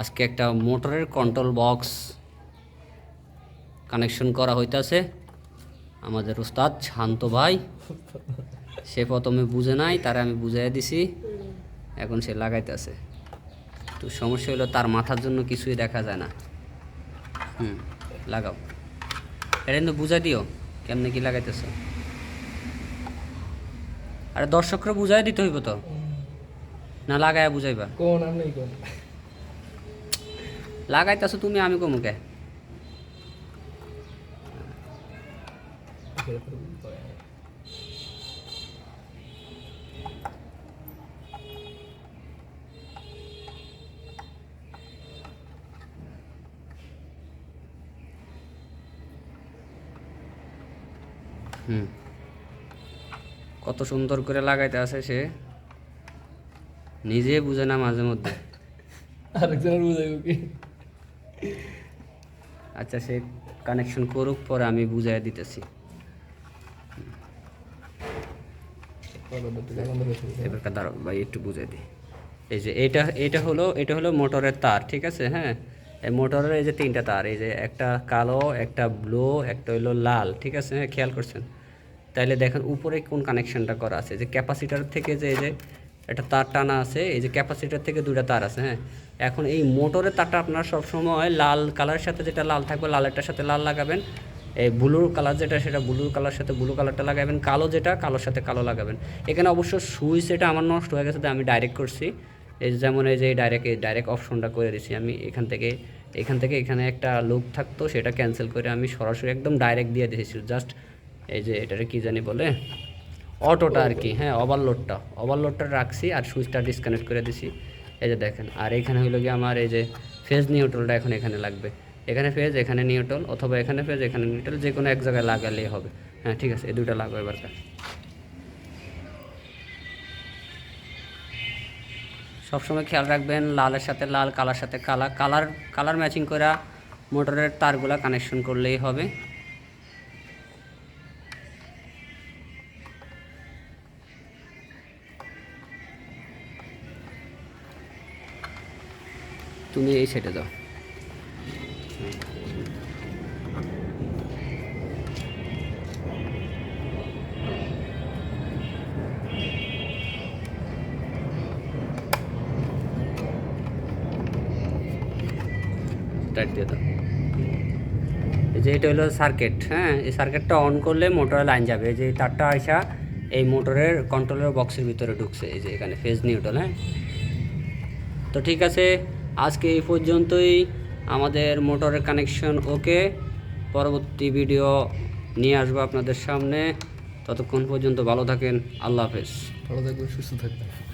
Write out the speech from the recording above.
আজকে একটা মোটরের কন্ট্রোল বক্স কানেকশন করা হইতাছে। আমাদের উস্তাদ শান্ত ভাই, সে প্রথমে বুঝে নাই, তারা আমি বুঝাই দিছি। এখন সে লাগাইতেছে। তো সমস্যা হলো তার মাথার জন্য কিছুই দেখা যায় না। হুম, লাগাও। এটা কিন্তু বুঝাই দিও, কেমনে কি লাগাইতেছ? আরে দর্শকরা বুঝাই দিতে হইব তো? না লাগায় বুঝাইবা? কোন আমি কোন? লাগাইতেছো তুমি, আমি কমুকে হুম। কত সুন্দর করে লাগাইতে আছে সে। নিজে বুঝে না মাঝে মধ্যে। আরেকজনের বুঝাইব কি? আচ্ছা সে কানেকশন করুক, পরে আমি বুঝাই দিতেছি। একটু বুঝাই দিই। এই যে এটা এটা হলো এটা হলো মোটরের তার, ঠিক আছে? হ্যাঁ? এই মোটরের এই যে তিনটা তার, এই যে একটা কালো, একটা ব্লু, একটা হলো লাল, ঠিক আছে? হ্যাঁ খেয়াল করছেন? তাইলে দেখেন উপরে কোন কানেকশনটা করা আছে। যে ক্যাপাসিটার থেকে যে, এই যে একটা তার টানা আছে, এই যে ক্যাপাসিটার থেকে দুইটা তার আছে হ্যাঁ? এখন এই মোটরের তারটা আপনারা সবসময় লাল কালারের সাথে যেটা লাল থাকবে, লালেরটার সাথে লাল লাগাবেন। এই ব্লু কালার যেটা, সেটা ব্লু কালার সাথে ব্লু কালারটা লাগাবেন, কালো যেটা, কালোর সাথে কালো লাগাবেন। এখানে অবশ্য সুইচ এটা আমার নষ্ট হয়ে গেছে আমি ডাইরেক্ট করছি। এই যেমন এই যে ডাইরেক্ট ডাইরেক্ট অপশনটা করে দিছি আমি, এখান থেকে এখান থেকে এখানে একটা লুক থাকতো, সেটা ক্যান্সেল করে আমি সরাসরি একদম ডাইরেক্ট দিয়ে দিয়েছি জাস্ট এই যে এটারে কি জানি বলে অটোটা আর কি হ্যাঁ ওভারলোডটা ওভারলোডটা রাখছি আর সুইচটা ডিসকানেক্ট করে দিছি। এই যে দেখেন, আর এখানে হলো কি আমার এই যে ফেজ নিউট্রালটা এখন এখানে লাগবে। এখানে ফেজ এখানে নিউট্রাল অথবা এখানে ফেজ এখানে নিউট্রাল যে কোনো এক জায়গায় লাগালেই হবে। হ্যাঁ ঠিক আছে, এই দুটো লাগবে এবার। সবসময় খেয়াল রাখবেন, লালের সাথে লাল, কালার সাথে কালা কালার কালার ম্যাচিং করা মোটরের তারগুলা কানেকশন করলেই হবে। তুমি এই সাইডে যাও। দাও। এই যে এটা হলো সার্কিট হ্যাঁ? এই সার্কিটটা অন করলে মোটরে লাইন যাবে। এই যে তারটা আসা এই মোটরের কন্ট্রোলের বক্সের ভিতরে ঢুকছে। এই যে এখানে ফেজ নিউট্রাল হ্যাঁ? তো ঠিক আছে আজকে এই পর্যন্তই। আমাদের মোটরের কানেকশন ওকে পরবর্তী ভিডিও নিয়ে আসব আপনাদের সামনে। ততক্ষণ পর্যন্ত ভালো থাকেন। আল্লাহ হাফেজ। ভালো থাকবেন, সুস্থ থাকবেন।